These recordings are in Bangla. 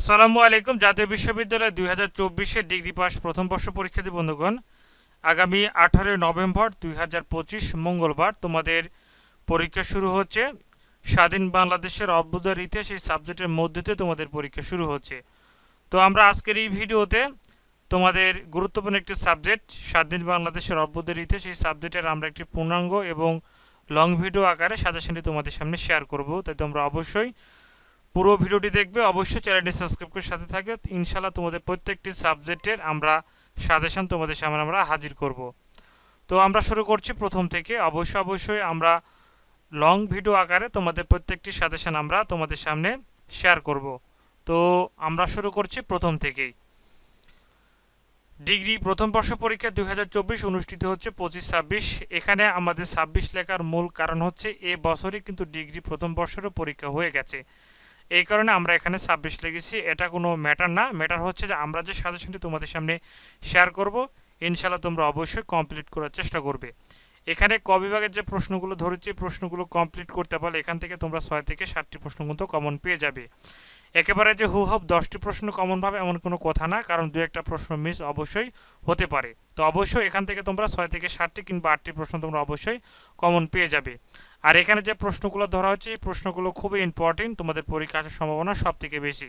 আসসালামু আলাইকুম। জাতীয় বিশ্ববিদ্যালয় দুই হাজার চব্বিশে ডিগ্রি পাস প্রথম বর্ষ পরীক্ষার্থী বন্ধুগণ। আগামী আঠারোই নভেম্বর দুই হাজার পঁচিশ মঙ্গলবার তোমাদের পরীক্ষা শুরু হচ্ছে। স্বাধীন বাংলাদেশের অভ্যুদয় ইতিহাস এই সাবজেক্টের মধ্যে তোমাদের পরীক্ষা শুরু হচ্ছে। তো আমরা আজকের এই ভিডিওতে তোমাদের গুরুত্বপূর্ণ একটি সাবজেক্ট, স্বাধীন বাংলাদেশের অভ্যুদয় ইতিহাস, এই সাবজেক্টের আমরা একটি পূর্ণাঙ্গ এবং লং ভিডিও আকারে সাজেশনটি তোমাদের সামনে শেয়ার করব। তাই তোমরা অবশ্যই পুরো ভিডিওটি দেখবে, অবশ্যই চ্যানেলটি সাবস্ক্রাইব করে সাথে থাকবে। ইনশাল্লাহ তোমাদের প্রত্যেকটি সাবজেক্টের আমরা সাজেশন তোমাদের সামনে আমরা হাজির করব। তো আমরা শুরু করছি প্রথম থেকে। অবশ্যই অবশ্যই আমরা লং ভিডিও আকারে তোমাদের প্রত্যেকটি সাজেশন আমরা তোমাদের সামনে শেয়ার করব। তো আমরা শুরু করছি প্রথম থেকেই। ডিগ্রি প্রথম বর্ষ পরীক্ষা দুই হাজার চব্বিশ অনুষ্ঠিত হচ্ছে পঁচিশ ছাব্বিশ। এখানে আমাদের ছাব্বিশ লেখার মূল কারণ হচ্ছে, এ বছরই কিন্তু ডিগ্রি প্রথম বর্ষেরও পরীক্ষা হয়ে গেছে। এই কারণে আমরা এখানে ছাব্বিশ লিখেছি। এটা কোনো ম্যাটার না। ম্যাটার হচ্ছে যে আমরা যে সাজেশনটি তোমাদের সামনে শেয়ার করব ইনশাল্লাহ তোমরা অবশ্যই কমপ্লিট করার চেষ্টা করবে। এখানে ক বিভাগের যে প্রশ্নগুলো ধরেছি, প্রশ্নগুলো কমপ্লিট করতে পারলে এখান থেকে তোমরা ছয় থেকে সাতটি প্রশ্ন কিন্তু কমন পেয়ে যাবে। একেবারে যে হু হব দশটি প্রশ্ন কমন পাবে এমন কোনো কথা না, কারণ দু একটা প্রশ্ন মিস অবশ্যই হতে পারে। তো অবশ্যই এখান থেকে তোমরা ছয় থেকে সাতটি কিংবা আটটি প্রশ্ন তোমরা অবশ্যই কমন পেয়ে যাবে। আর এখানে যে প্রশ্নগুলো ধরা হচ্ছে, এই প্রশ্নগুলো খুবই ইম্পর্টেন্ট তোমাদের পরীক্ষা আসার সম্ভাবনা সব থেকে বেশি।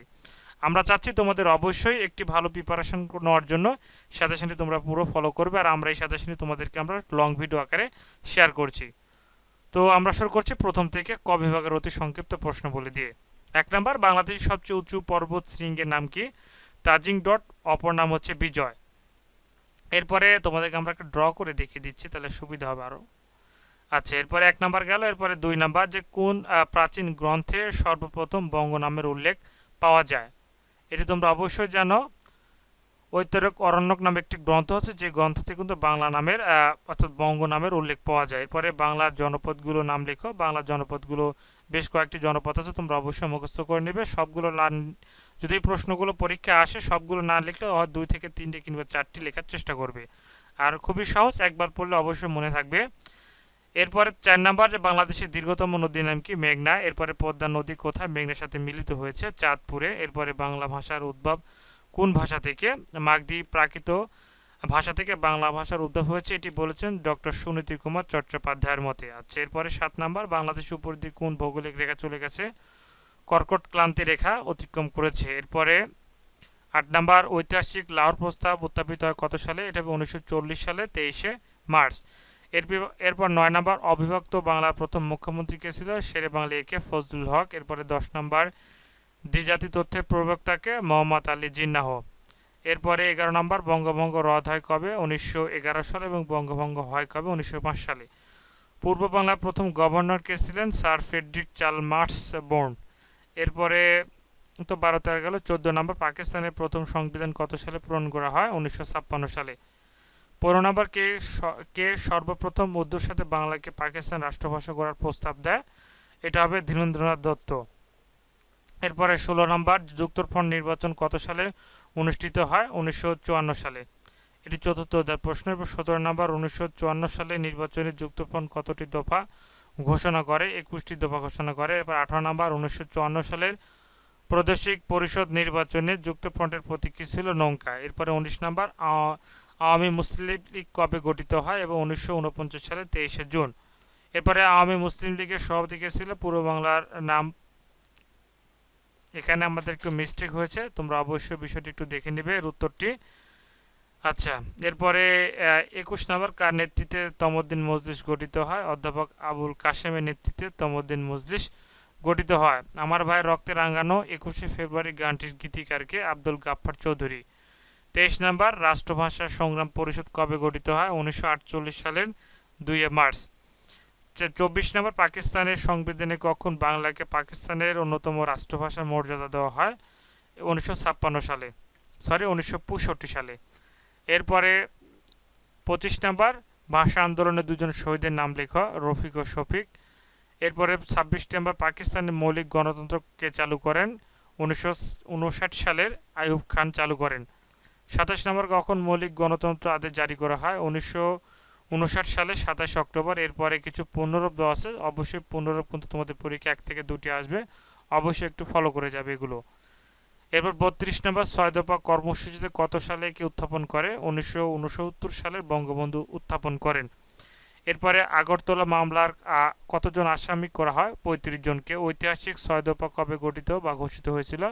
আমরা চাচ্ছি তোমাদের অবশ্যই একটি ভালো প্রিপারেশন নেওয়ার জন্য সাজেশনটি তোমরা পুরো ফলো করবে আর আমরা এই সাজেশনটি তোমাদেরকে আমরা লং ভিডিও আকারে শেয়ার করছি। তো আমরা শুরু করছি প্রথম থেকে ক বিভাগের অতি সংক্ষিপ্ত প্রশ্ন বলে দিয়ে। এক নম্বর, বাংলাদেশের সবচেয়ে উঁচু পর্বত শৃঙ্গের নাম কি? তাজিং ডট, অপর নাম হচ্ছে বিজয়। এরপরে তোমাদেরকে আমরা একটা ড্র করে দেখিয়ে দিচ্ছি, তাহলে সুবিধা হবে আরও আচ্ছা এরপরে এক নাম্বার গেল, এরপরে দুই নাম্বার যে কোন প্রাচীন গ্রন্থে সর্বপ্রথম বঙ্গ নামের উল্লেখ পাওয়া যায়। এটি তোমরা অবশ্যই জানো। ঐতরক অরণ্যক নামে একটি গ্রন্থ আছে, যে গ্রন্থ থেকে কিন্তু বাংলা নামের অর্থাৎ বঙ্গ নামের উল্লেখ পাওয়া যায়। এরপরে বাংলার জনপদগুলো নাম লেখো। বাংলার জনপদগুলো বেশ কয়েকটি জনপদ আছে, তোমরা অবশ্যই মুখস্থ করে নেবে। সবগুলো না, যদি প্রশ্নগুলো পরীক্ষা আসে, সবগুলো না লিখলে দুই থেকে তিনটে কিংবা চারটি লেখার চেষ্টা করবে। আর খুবই সহজ, একবার পড়লে অবশ্যই মনে থাকবে। এরপরে চার নাম্বার যে বাংলাদেশের দীর্ঘতম নদীর নাম কি? মেঘনা। এরপরে পদ্মা নদী কোথায়? মেঘনার সাথে মিলিত হয়েছে চাঁদপুরে। এরপরে বাংলা ভাষার উদ্ভব কোন ভাষা থেকে? মাগধী প্রাকৃত ভাষা থেকে বাংলা ভাষার উদ্ভব হয়েছে, এটি বলেছেন ডক্টর সুনীতি কুমার চট্টোপাধ্যায়ের মতে। আচ্ছা এরপরে সাত নাম্বার, বাংলাদেশ উপর দিয়ে কোন ভৌগোলিক রেখা চলে গেছে? কর্কট ক্লান্তি রেখা অতিক্রম করেছে। এরপরে আট নাম্বার, ঐতিহাসিক লাহোর প্রস্তাব উত্থাপিত হয় কত সালে? এটা উনিশশো চল্লিশ সালে, তেইশে মার্চ। এর এরপর নয় নম্বর অবিভক্ত বাংলার প্রথম মুখ্যমন্ত্রী কে ছিল? শেরে বাংলা একে ফজলুল হক। এরপরে দশ নম্বর দ্বিজাতি তথ্যের প্রবক্তাকে মোহাম্মদ আলী জিন্নাহ। এরপরে এগারো নম্বর বঙ্গভঙ্গ রদ হয় কবে? উনিশশো এগারো সালে এবং বঙ্গভঙ্গ হয় কবে? উনিশশো পাঁচ সালে। পূর্ব বাংলার প্রথম গভর্নর কে ছিলেন? Sir Frederick Chalmers Bourne. এরপরে তো বারো তেরো গেল, চোদ্দ নম্বর পাকিস্তানের প্রথম সংবিধান কত সালে পূরণ করা হয়? উনিশশো ছাপ্পান্ন সালে। পনেরো নম্বর কে কে সর্বপ্রথম উর্দুর সাথে বাংলাকে পাকিস্তান রাষ্ট্রভাষা করার প্রস্তাব দেয়, এটা হবে ধীরেন্দ্রনাথ দত্ত। এরপরে ষোলো নম্বর, যুক্তফ্রন্ট নির্বাচন কত সালে অনুষ্ঠিত হয়? উনিশশো চুয়ান্ন সালে। এটি চতুর্থ অধ্যায় প্রশ্ন এবং সতেরো নম্বর, উনিশশো চুয়ান্ন সালে নির্বাচনে যুক্তফ্রন্ট কতটি দফা ঘোষণা করে? একুশটি দফা ঘোষণা করে। এরপর আঠারো নম্বর, উনিশশো চুয়ান্ন সালের প্রাদেশিক পরিষদ নির্বাচনে যুক্তফ্রন্টের প্রতীক ছিল? নৌকা। এরপরে উনিশ নম্বর আওয়ামী মুসলিম লীগ কবে গঠিত হয় এবং উনিশশো উনপঞ্চাশ সালে তেইশে জুন। এরপরে আওয়ামী মুসলিম লীগের সভাপতি কে ছিল? পূর্ব বাংলার নাম। এখানে আমাদের একটু মিস্টেক হয়েছে, তোমরা অবশ্যই বিষয়টি একটু দেখে নেবে এর উত্তরটি। আচ্ছা এরপরে একুশ নম্বর কার নেতৃত্বে তমদ্দিন মজলিস গঠিত হয়? অধ্যাপক আবুল কাশেমের নেতৃত্বে তমদ্দিন মজলিস গঠিত হয়। আমার ভাই রক্তে রাঙ্গানো একুশে ফেব্রুয়ারি গানটির গীতিকারকে আব্দুল গাফফার চৌধুরী। তেইশ নম্বর, রাষ্ট্রভাষা সংগ্রাম পরিষদ কবে গঠিত হয়? উনিশশো আটচল্লিশ সালের দুই মার্চ। চব্বিশ নম্বর, পাকিস্তানের সংবিধানে কখন বাংলাকে পাকিস্তানের অন্যতম রাষ্ট্রভাষার মর্যাদা দেওয়া হয়? উনিশশো ছাপ্পান্ন সালে। সরি, উনিশশো পঁয়ষট্টি সালে। এরপরে পঁচিশ নম্বর, ভাষা আন্দোলনে দুজন শহীদের নাম লেখ, রফিক ও শফিক। এরপরে ছাব্বিশ নম্বর, পাকিস্তানের মৌলিক গণতন্ত্রকে চালু করেন? উনিশশো উনষাট সালের আইয়ুব খান চালু করেন। সাতাশ নম্বর কখন মৌলিক গণতন্ত্র আদেশ জারি করা হয়? উনিশশো উনষাট সালে সাতাশ অক্টোবর। এরপরে কিছু পুনরূপ দেওয়া আছে। অবশ্যই পুনরূপ কিন্তু তোমাদের পরীক্ষা এক থেকে দুটি আসবে। অবশ্যই একটু ফলো করে যাবে এগুলো। এরপর বত্রিশ নম্বর, ছয় দফা কর্মসূচিতে কত সালে কি উত্থাপন করে? উনিশশো উনসত্তর সালের বঙ্গবন্ধু উত্থাপন করেন। এরপরে আগরতলা মামলার কতজন আসামি করা হয়? পঁয়ত্রিশ জনকে। ঐতিহাসিক ছয় দফা কবে গঠিত বা ঘোষিত হয়েছিল?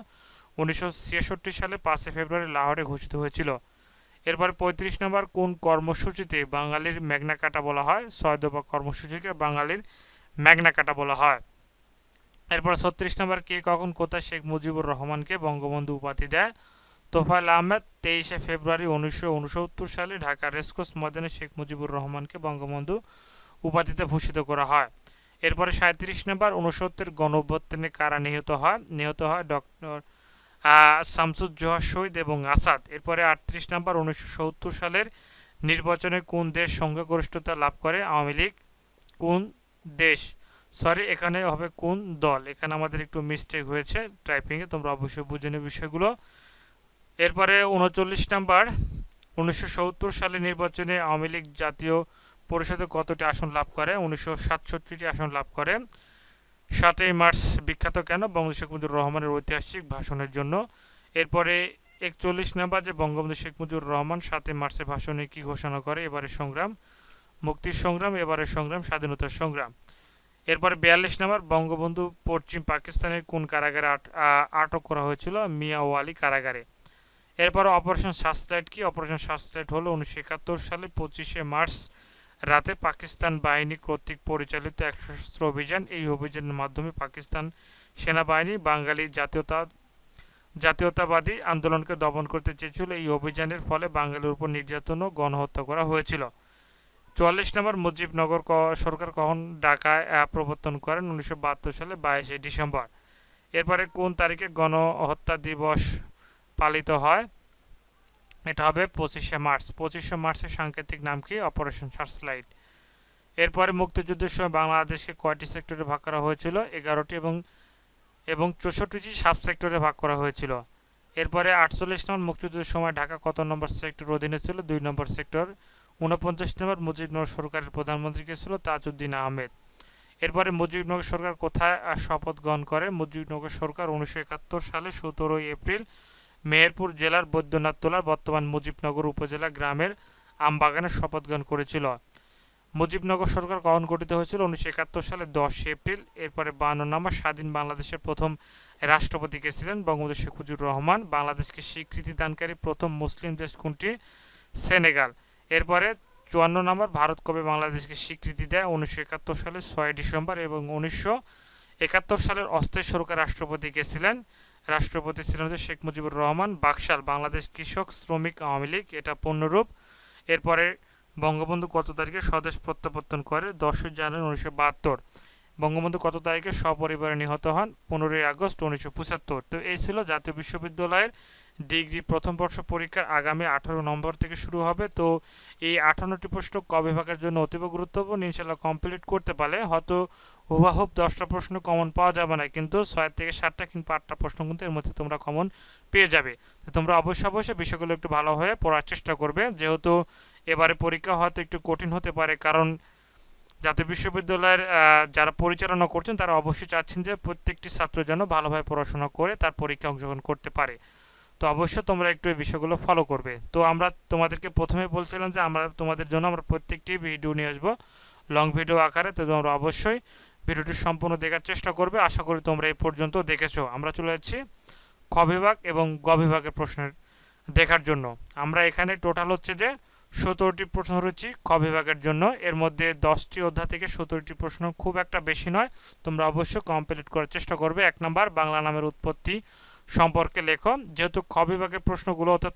উনিশশো সালে পাঁচই ফেব্রুয়ারি লাহোরে ঘোষিত হয়েছিল। এরপরে পঁয়ত্রিশ নম্বর কোন কর্মসূচিতে বাঙালির মেঘনা কাটা বলা হয়? ছয় দফা কর্মসূচিকে বাঙালির মেঘনা কাটা বলা হয়। এরপর ছত্রিশ নম্বর কে কখন কোথায় শেখ মুজিবুর রহমানকে বঙ্গবন্ধু উপাধি দেয়? তোফায়েল আহমেদ, তেইশে ফেব্রুয়ারি উনিশশো উনসত্তর সালে ঢাকা রেসকোর্স ময়দানে শেখ মুজিবুর রহমানকে বঙ্গবন্ধু উপাধিতে ভূষিত করা হয়। এরপরে সাঁত্রিশ নম্বর উনসত্তর গণ কারা নিহত হয়? নিহত হয় ডক্টর শামসুজ্জোহা শহীদ এবং আসাদ। এরপরে আটত্রিশ নম্বর উনিশশো সত্তর সালের নির্বাচনে কোন দেশ সংখ্যাগরিষ্ঠতা লাভ করে? আওয়ামী লীগ। কোন দেশ? সরি, এখানে হবে কোন দল? এখানে আমাদের একটু মিস্টেক হয়েছে টাইপিংয়ে তোমরা অবশ্যই বুঝে নেবে বিষয়গুলো। এরপরে উনচল্লিশ নাম্বার উনিশশো সত্তর সালে নির্বাচনে আওয়ামী লীগ জাতীয় পরিষদে কতটি আসন লাভ করে? উনিশশো আসন লাভ করে। সাতই মার্চ বিখ্যাত কেন? বঙ্গবন্ধু শেখ মুজিবুর রহমানের ঐতিহাসিক ভাষণের জন্য। এরপরে একচল্লিশ নাম্বার যে বঙ্গবন্ধু শেখ মুজিবুর রহমান সাতই মার্চের ভাষণে কি ঘোষণা করে? এবারে সংগ্রাম, মুক্তির সংগ্রাম, এবারে সংগ্রাম, স্বাধীনতার সংগ্রাম। এরপরে বিয়াল্লিশ নাম্বার, বঙ্গবন্ধু পশ্চিম পাকিস্তানের কোন কারাগারে আট- আটক করা হয়েছিল? মিয়া ওয়ালি কারাগারে। এরপর অপারেশন সার্চলাইট কি? অপারেশন সার্চলাইট হলো উনিশশো একাত্তর সালে পঁচিশে মার্চ রাতে পাকিস্তান বাহিনী কর্তৃক পরিচালিত এক সশস্ত্র অভিযান এই অভিযানের মাধ্যমে পাকিস্তান সেনাবাহিনী বাঙালি জাতীয়তা, জাতীয়তাবাদী আন্দোলনকে দমন করতে চেয়েছিল। এই অভিযানের ফলে বাঙালির উপর নির্যাতন ও গণহত্যা করা হয়েছিল। চুয়াল্লিশ নম্বর মুজিবনগর সরকার কখন ঢাকায় প্রবর্তন করেন? উনিশশো বাহাত্তর সালে বাইশে ডিসেম্বর। এরপরে কোন তারিখে গণহত্যা দিবস পালিত হয়? এটা হবে পঁচিশে মার্চ। পঁচিশে মার্চের সাংকেতিক নাম কি? অপারেশন সার্চলাইট এরপরে মুক্তিযুদ্ধের সময় বাংলাদেশকে কয়টি সেক্টরে ভাগ করা হয়েছিল? এগারোটি এবং এবং চৌষট্টিটি সাব সেক্টরে ভাগ করা হয়েছিল। এরপরে আটচল্লিশ নম্বর মুক্তিযুদ্ধের সময় ঢাকা কত নম্বর সেক্টর অধীনে ছিল? দুই নম্বর সেক্টর। ঊনপঞ্চাশ নম্বর মুজিবনগর সরকারের প্রধানমন্ত্রী কে ছিল? তাজউদ্দিন আহমেদ। এরপরে মুজিবনগর সরকার কোথায় শপথ গ্রহণ করে? মুজিবনগর সরকার উনিশশো একাত্তর সালে সতেরোই এপ্রিল মেহেরপুর জেলার বৈদ্যনাথতলার বর্তমান মুজিবনগর উপজেলা গ্রামের আমবাগানে শপথ গ্রহণ করেছিল। মুজিবনগর সরকার কখন গঠিত হয়েছিল? উনিশশো একাত্তর সালে দশ এপ্রিল। এরপরে বান্ন নম্বর স্বাধীন বাংলাদেশের প্রথম রাষ্ট্রপতি কে ছিলেন? বঙ্গবন্ধু শেখ মুজিবুর রহমান। বাংলাদেশকে স্বীকৃতি দানকারী প্রথম মুসলিম দেশ কোনটি? সেনেগাল। এরপরে চুয়ান্ন নম্বর ভারত কবে বাংলাদেশকে স্বীকৃতি দেয়? উনিশশো একাত্তর সালের ছয় ডিসেম্বর এবং উনিশশো একাত্তর সালের অস্থায়ী সরকার রাষ্ট্রপতি ছিলেন? রাষ্ট্রপতি ছিলেন হচ্ছে শেখ মুজিবুর রহমান, বাকশাল বাংলাদেশ কৃষক শ্রমিক আওয়ামী লীগ, এটা পূর্ণরূপ। এরপরে বঙ্গবন্ধু কত তারিখে স্বদেশ প্রত্যাবর্তন করে? দশই জানুয়ারি উনিশশো বাহাত্তর। বঙ্গবন্ধু কত তারিখে সপরিবারে নিহত হন? পনেরোই আগস্ট উনিশশো পঁচাত্তর। তো এই ছিল জাতীয় বিশ্ববিদ্যালয়ের ডিগ্রি প্রথম বর্ষ পরীক্ষার আগামী আঠারো নম্বর থেকে শুরু হবে। তো এই আঠারোটি প্রশ্ন ক বিভাগের জন্য অতীব গুরুত্বপূর্ণ ইনশাল্লাহ কমপ্লিট করতে পারলে হয়তো হুবাহুব দশটা প্রশ্ন কমন পাওয়া যাবে না, কিন্তু ছয় থেকে সাতটা কিংবা আটটা প্রশ্ন কিন্তু এর মধ্যে তোমরা কমন পেয়ে যাবে। তো তোমরা অবশ্যই অবশ্যই বিষয়গুলো একটু ভালোভাবে পড়ার চেষ্টা করবে। যেহেতু এবারে পরীক্ষা হয়তো একটু কঠিন হতে পারে, কারণ জাতীয় বিশ্ববিদ্যালয়ের যারা পরিচালনা করছেন, তারা অবশ্যই চাচ্ছেন যে প্রত্যেকটি ছাত্র যেন ভালোভাবে পড়াশোনা করে তার পরীক্ষা অংশগ্রহণ করতে পারে। তো অবশ্যই তোমরা একটু এই বিষয়গুলো ফলো করবে। তো আমরা তোমাদেরকে প্রথমে বলছিলাম যে আমরা তোমাদের জন্য আমরা প্রত্যেকটি ভিডিও নিয়ে আসব লং ভিডিও আকারে। তো তোমরা অবশ্যই ভিডিওটি সম্পূর্ণ দেখার চেষ্টা করবে। আশা করি তোমরা এই পর্যন্ত দেখেছ। আমরা চলে যাচ্ছি খ বিভাগ এবং গ বিভাগের প্রশ্নের দেখার জন্য। আমরা এখানে টোটাল হচ্ছে যে সতেরোটি প্রশ্ন রয়েছে খ বিভাগের জন্য। এর মধ্যে দশটি অধ্যায় থেকে সতেরোটি প্রশ্ন খুব একটা বেশি নয়। তোমরা অবশ্যই কমপ্লিট করার চেষ্টা করবে। এক নাম্বার, বাংলা নামের উৎপত্তি সম্পর্কে লেখো। যেহেতু খ বিভাগের প্রশ্নগুলো অর্থাৎ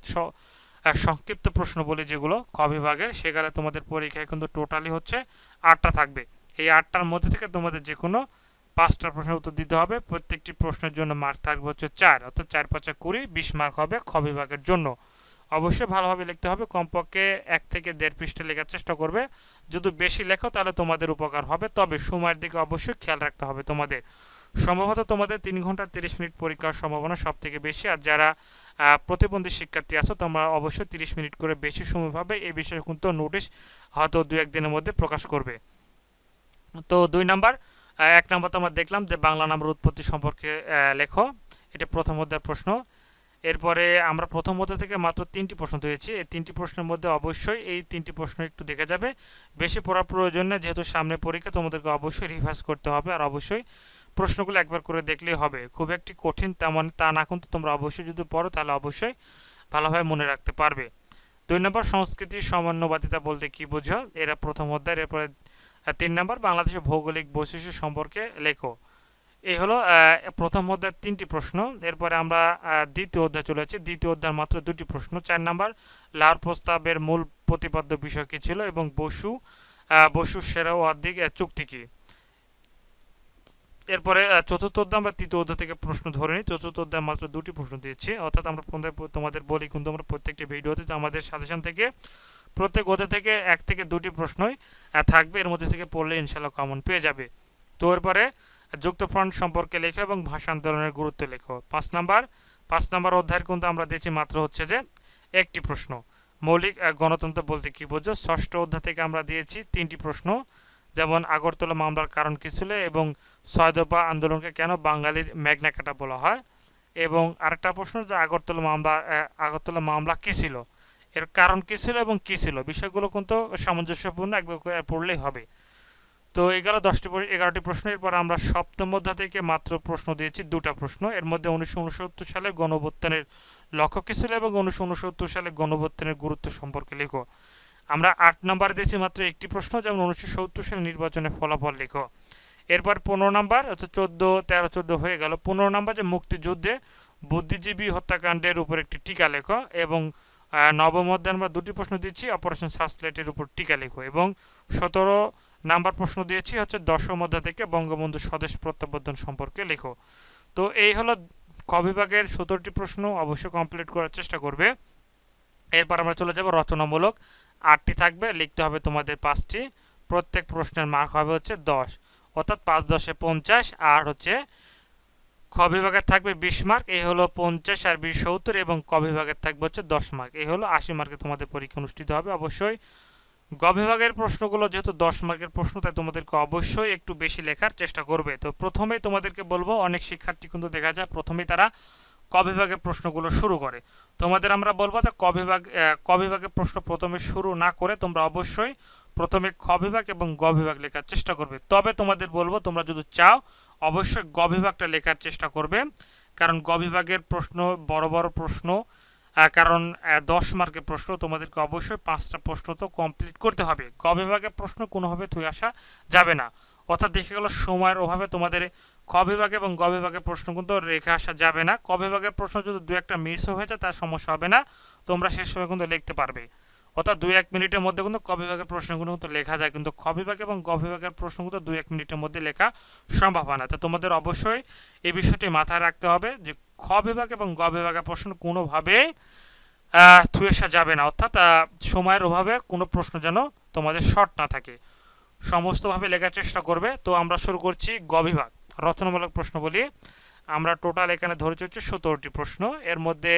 সংক্ষিপ্ত প্রশ্ন বলি যেগুলো খ বিভাগের, সেখানে তোমাদের পরীক্ষায় কিন্তু টোটালি হচ্ছে আটটা থাকবে। এই আটটার মধ্যে থেকে তোমাদের যে কোনো পাঁচটা প্রশ্নের উত্তর দিতে হবে। প্রত্যেকটি প্রশ্নের জন্য মার্ক থাকবে হচ্ছে চার, অর্থাৎ চার পাঁচা কুড়ি, বিশ মার্ক হবে খ বিভাগের জন্য। অবশ্যই ভালোভাবে লিখতে হবে, কমপক্ষে এক থেকে দেড় পৃষ্ঠা লেখার চেষ্টা করবে। যদি বেশি লেখো, তাহলে তোমাদের উপকার হবে। তবে সময়ের দিকে অবশ্যই খেয়াল রাখতে হবে তোমাদের। সম্ভবত তোমাদের তিন ঘণ্টা তিরিশ মিনিট পরীক্ষার সম্ভাবনা সব থেকে বেশি। আর যারা প্রতিবন্ধী শিক্ষার্থী আছো, তোমরা অবশ্যই তিরিশ মিনিট করে বেশি সময় পাবে। এই বিষয়ে কিন্তু নোটিশ হয়তো দু একদিনের মধ্যে প্রকাশ করবে। তো দুই নাম্বার এক নাম্বার তো আমরা দেখলাম যে বাংলা নামের উৎপত্তি সম্পর্কে লেখো। এটা প্রথম অধ্যায়ের প্রশ্ন। এরপরে আমরা প্রথম মধ্যে থেকে মাত্র তিনটি প্রশ্ন দিয়েছি এই তিনটি প্রশ্নের মধ্যে অবশ্যই এই তিনটি প্রশ্ন একটু দেখে যাবে। বেশি পড়ার প্রয়োজন নেই, যেহেতু সামনে পরীক্ষা, তোমাদেরকে অবশ্যই রিভাইজ করতে হবে আর অবশ্যই প্রশ্নগুলো একবার করে দেখলেই হবে। খুব একটি কঠিন, তেমন তা না কিন্তু তোমরা অবশ্যই যদি পড়ো, তাহলে অবশ্যই ভালোভাবে মনে রাখতে পারবে। দুই নম্বর সংস্কৃতি সমন্ববাদিতা বলতে কি বোঝো এরা প্রথম অধ্যায় এরপরে তিন নম্বর, বাংলাদেশের ভৌগোলিক বৈশিষ্ট্য সম্পর্কে লেখো। এই হলো প্রথম অধ্যায়ের তিনটি প্রশ্ন। এরপরে আমরা দ্বিতীয় অধ্যায় চলে যাচ্ছি। দ্বিতীয় অধ্যায়ের মাত্র দুটি প্রশ্ন। চার নাম্বার লার প্রস্তাবের মূল প্রতিপাদ্য বিষয় কী ছিল এবং বসু বসু সেরা অর্ধেক চুক্তি কী? এরপরে চতুর্থ অধ্যায় আমরা তৃতীয় অধ্যায় থেকে প্রশ্ন ধরে নিই। চতুর্থ অধ্যায় মাত্র দুটি প্রশ্ন দিয়েছি। অর্থাৎ আমরা তোমাদের- বলি, কিন্তু আমরা প্রত্যেকটি ভিডিওতে আমাদের সাজেশন থেকে, প্রত্যেক অধ্যায় থেকে এক থেকে দুটি প্রশ্নই থাকবে। এর মধ্যে থেকে পড়লে ইনশাল্লাহ কমন পেয়ে যাবে। তো এরপরে, যুক্ত ফ্রন্ট সম্পর্কে লেখো এবং ভাষা আন্দোলনের গুরুত্ব লেখো। পাঁচ নাম্বার পাঁচ নাম্বার অধ্যায়ের কিন্তু আমরা দিয়েছি মাত্র হচ্ছে যে, একটি প্রশ্ন। মৌলিক গণতন্ত্র বলতে কি বোঝো? ষষ্ঠ অধ্যায় থেকে আমরা দিয়েছি তিনটি প্রশ্ন। যেমন আগরতলা মামলার কারণ কী ছিল এবং ছয় দফা আন্দোলনকে কেন বাঙালির ম্যাগনাকাটা বলা হয়? এবং আরেকটা প্রশ্ন যে আগরতলা মামলা আগরতলা মামলা কী ছিল? এর কারণ কী ছিল এবং কী ছিল? বিষয়গুলো কিন্তু সামঞ্জস্যপূর্ণ একবার পড়লেই হবে। তো এগারো, দশটি এগারোটি প্রশ্ন, এরপর আমরা সপ্তম অধ্যায় থেকে মাত্র প্রশ্ন দিয়েছি, দুটা প্রশ্ন। এর মধ্যে উনিশশো উনসত্তর সালে গণঅভ্যুত্থানের লক্ষ্য কী ছিল এবং উনিশশো উনসত্তর সালে গণঅভ্যুত্থানের গুরুত্ব সম্পর্কে লেখো। আমরা আট নাম্বার দিয়েছি মাত্র একটি প্রশ্ন, যেমন উনিশশো সত্তর সালে নির্বাচনের ফলাফল লেখো। এরপর পনেরো নাম্বার, অর্থাৎ চোদ্দ, তেরো, চোদ্দ হয়ে গেল। পনেরো নাম্বার যে মুক্তিযুদ্ধে বুদ্ধিজীবী হত্যাকাণ্ডের উপর একটি টিকা লেখো এবং নবম অধ্যায়ে আমরা দুটি প্রশ্ন দিচ্ছি, অপারেশন সাসলেটের উপর টিকা লেখো এবং সতেরো নাম্বার প্রশ্ন দিয়েছি হচ্ছে দশম অধ্যায় থেকে বঙ্গবন্ধু স্বদেশ প্রত্যাবর্তন সম্পর্কে লেখো। তো এই হলো ক বিভাগের সতেরোটি প্রশ্ন, অবশ্যই কমপ্লিট করার চেষ্টা করবে। এরপর আমরা চলে যাব রচনামূলক। আটটি থাকবে, লিখতে হবে তোমাদের পাঁচটি। প্রত্যেক প্রশ্নের মার্ক হবে হচ্ছে দশ। অর্থাৎ পাঁচ দশে পঞ্চাশ আর হচ্ছে খ বিভাগের থাকবে বিশ মার্ক এই হলো পঞ্চাশ আর বিশ সত্তর এবং ক বিভাগের থাকবে হচ্ছে দশ মার্ক এই হলো আশি মার্কে তোমাদের পরীক্ষা অনুষ্ঠিত হবে অবশ্যই। গ বিভাগের প্রশ্নগুলো যেহেতু দশ মার্কের প্রশ্ন, তাই তোমাদেরকে অবশ্যই একটু বেশি লেখার চেষ্টা করবে। তো প্রথমেই তোমাদেরকে বলব, অনেক শিক্ষার্থী কিন্তু দেখা যায় প্রথমেই তারা ক বিভাগের প্রশ্নগুলো শুরু করে। তোমাদের আমরা বলব যে ক বিভাগ ক বিভাগের প্রশ্ন প্রথমে শুরু না করে তোমরা অবশ্যই প্রথমে খ বিভাগ এবং গ বিভাগ লেখার চেষ্টা করবে। তবে তোমাদের বলব, তোমরা যদি চাও, অবশ্যই গ বিভাগটা লেখার চেষ্টা করবে। কারণ গ বিভাগের প্রশ্ন বড় বড় প্রশ্ন কারণ দশ মার্কের প্রশ্ন, তোমাদেরকে অবশ্যই পাঁচটা প্রশ্ন তো কমপ্লিট করতে হবে। গ বিভাগের প্রশ্ন কোনোভাবে থুয়ে আসা যাবে না। অর্থাৎ দেখে গেল সময়ের অভাবে তোমাদের খ বিভাগ এবং গ বিভাগের প্রশ্ন কিন্তু রেখে আসা যাবে না। ক বিভাগের প্রশ্ন যদি দু একটা মিস হয়ে যায় তার সমস্যা হবে না। তোমরা শেষ সময় কিন্তু লিখতে পারবে। অর্থাৎ দুই এক মিনিটের মধ্যে কিন্তু ক বিভাগের প্রশ্নগুলো কিন্তু লেখা যায়। কিন্তু খ বিভাগ এবং গ বিভাগের প্রশ্ন কিন্তু দুই এক মিনিটের মধ্যে লেখা সম্ভব হয় না। তো তোমাদের অবশ্যই এই বিষয়টি মাথায় রাখতে হবে যে খ বিভাগ এবং গ বিভাগের প্রশ্ন কোনোভাবেই আহ, থুয়ে আসা যাবে না। অর্থাৎ সময়ের অভাবে কোনো প্রশ্ন যেন তোমাদের শর্ট না থাকে। সমস্তভাবে লেখার চেষ্টা করবে। তো আমরা শুরু করছি গ বিভাগ রচনামূলক প্রশ্ন বলি আমরা টোটাল এখানে ধরেছি হচ্ছে সতেরোটি প্রশ্ন। এর মধ্যে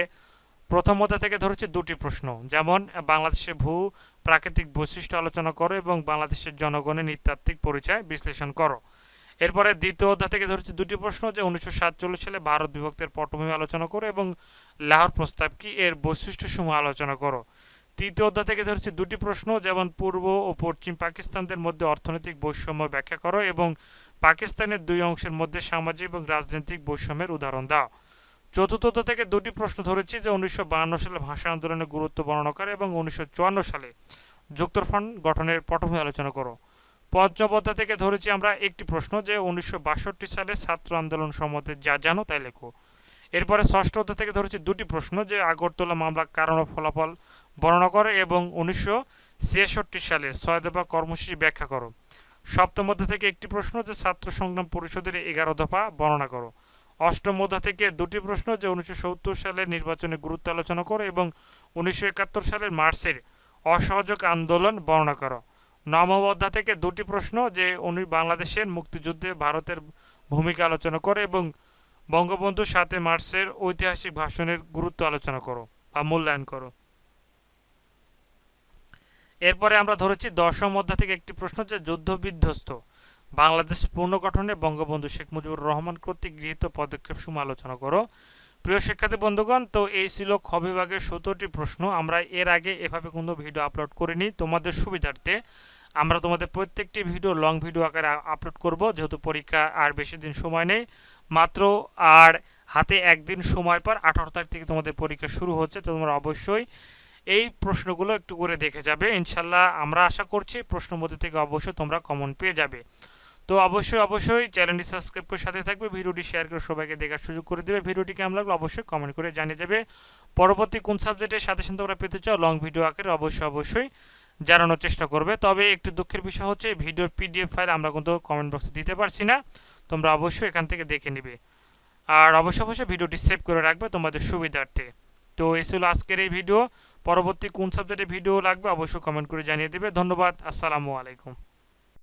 প্রথম অধ্যায় থেকে ধরেছি দুটি প্রশ্ন। যেমন বাংলাদেশের ভূ প্রাকৃতিক বৈশিষ্ট্য আলোচনা করো এবং বাংলাদেশের জনগণের নৃতাত্ত্বিক পরিচয় বিশ্লেষণ করো। এরপরে দ্বিতীয় অধ্যায় থেকে ধরেছি দুটি প্রশ্ন যে উনিশশো সাতচল্লিশ সালে ভারত বিভক্তের পটভূমি আলোচনা করো এবং লাহোর প্রস্তাব কি এর বৈশিষ্ট্যসমূহ আলোচনা করো। তৃতীয় অধ্যায় থেকে ধরেছি দুটি প্রশ্ন, যেমন পূর্ব ও পশ্চিম পাকিস্তানদের মধ্যে অর্থনৈতিক বৈষম্য ব্যাখ্যা করো এবং পাকিস্তানের দুই অংশের মধ্যে সামাজিক এবং রাজনৈতিক বৈষম্যের উদাহরণ দাও। চতুর্থ থেকে দুটি প্রশ্ন ধরেছি যে উনিশশো সালে ভাষা আন্দোলনের গুরুত্ব বর্ণনা করে এবং উনিশশো চুয়ান্ন সালে যুক্তফ্রন্ট গঠনের পটভূমি আলোচনা করো। পঞ্চম অধ্যায় থেকে ধরেছি আমরা একটি প্রশ্ন যে উনিশশো বাষট্টি সালে ছাত্র আন্দোলন সম্বন্ধে যা জানো তাই লেখো। এরপরে ষষ্ঠ অধ্যায় থেকে ধরেছি দুটি প্রশ্ন যে আগরতলা মামলার কারণ ও ফলাফল বর্ণনা করে এবং উনিশশো ছিয়াষট্টি সালের ছয় দফা কর্মসূচি ব্যাখ্যা করো। সপ্তম অধ্যায় থেকে একটি প্রশ্ন যে ছাত্র সংগ্রাম পরিষদের এগারো দফা বর্ণনা করো। অষ্টম অধ্যায় থেকে দুটি প্রশ্ন যে উনিশশো সত্তর সালের নির্বাচনে গুরুত্ব আলোচনা করো এবং উনিশশো একাত্তর সালের মার্চের অসহযোগ আন্দোলন বর্ণনা করো। নবম থেকে দুটি প্রশ্ন যে উনি বাংলাদেশের মুক্তিযুদ্ধে ভারতের ভূমিকা আলোচনা করে এবং বঙ্গবন্ধু সাতই মার্চের ঐতিহাসিক ভাষণের গুরুত্ব আলোচনা করো বা মূল্যায়ন করো। এরপরে আমরা ধরেছি দশম অধ্যায় থেকে একটি প্রশ্ন যে যুদ্ধ বিধ্বস্ত বাংলাদেশ পুনর্গঠনে বঙ্গবন্ধু শেখ মুজিবুর রহমান কর্তৃক গৃহীত পদক্ষেপ সমূহ আলোচনা করো। প্রিয় শিক্ষার্থী বন্ধুগণ, তো এই ছিল খ বিভাগের সত্তরটি প্রশ্ন। আমরা এর আগে এভাবে কোনো ভিডিও আপলোড করিনি। তোমাদের সুবিধার্থে আমরা তোমাদের প্রত্যেকটি ভিডিও লং ভিডিও আকারে আপলোড করব। যেহেতু পরীক্ষা আর বেশি দিন সময় নেই, মাত্র আর হাতে একদিন সময় পর। আঠারো তারিখ থেকে তোমাদের পরীক্ষা শুরু হচ্ছে, তো তোমরা অবশ্যই এই প্রশ্নগুলো একটু করে দেখে যাবে। ইনশাল্লাহ আমরা আশা করছি প্রশ্ন মধ্যে থেকে অবশ্যই তোমরা কমন পেয়ে যাবে। তো অবশ্যই অবশ্যই চ্যানেলটি সাবস্ক্রাইব করে সাথে থাকবে, ভিডিওটি শেয়ার করে সবাইকে দেখার সুযোগ করে দেবে। ভিডিওটি কেমন লাগল অবশ্যই কমেন্ট করে জানিয়ে যাবে। পরবর্তী কোন সাবজেক্টের সাথে সাথে তোমরা পেতে চাও লং ভিডিও আকারে অবশ্যই অবশ্যই জানানোর চেষ্টা করবে। তবে একটু দুঃখের বিষয় হচ্ছে, ভিডিওর পিডিএফ ফাইল আমরা কিন্তু কমেন্ট বক্সে দিতে পারছি না। তোমরা অবশ্যই এখান থেকে দেখে নিবে। আর অবশ্যই অবশ্যই ভিডিওটি সেভ করে রাখবে তোমাদের সুবিধার্থে। তো এই ছিল আজকের এই ভিডিও পরবর্তী কোন সাবজেক্টে ভিডিও লাগবে অবশ্যই কমেন্ট করে জানিয়ে দেবে। ধন্যবাদ আসসালামু আলাইকুম।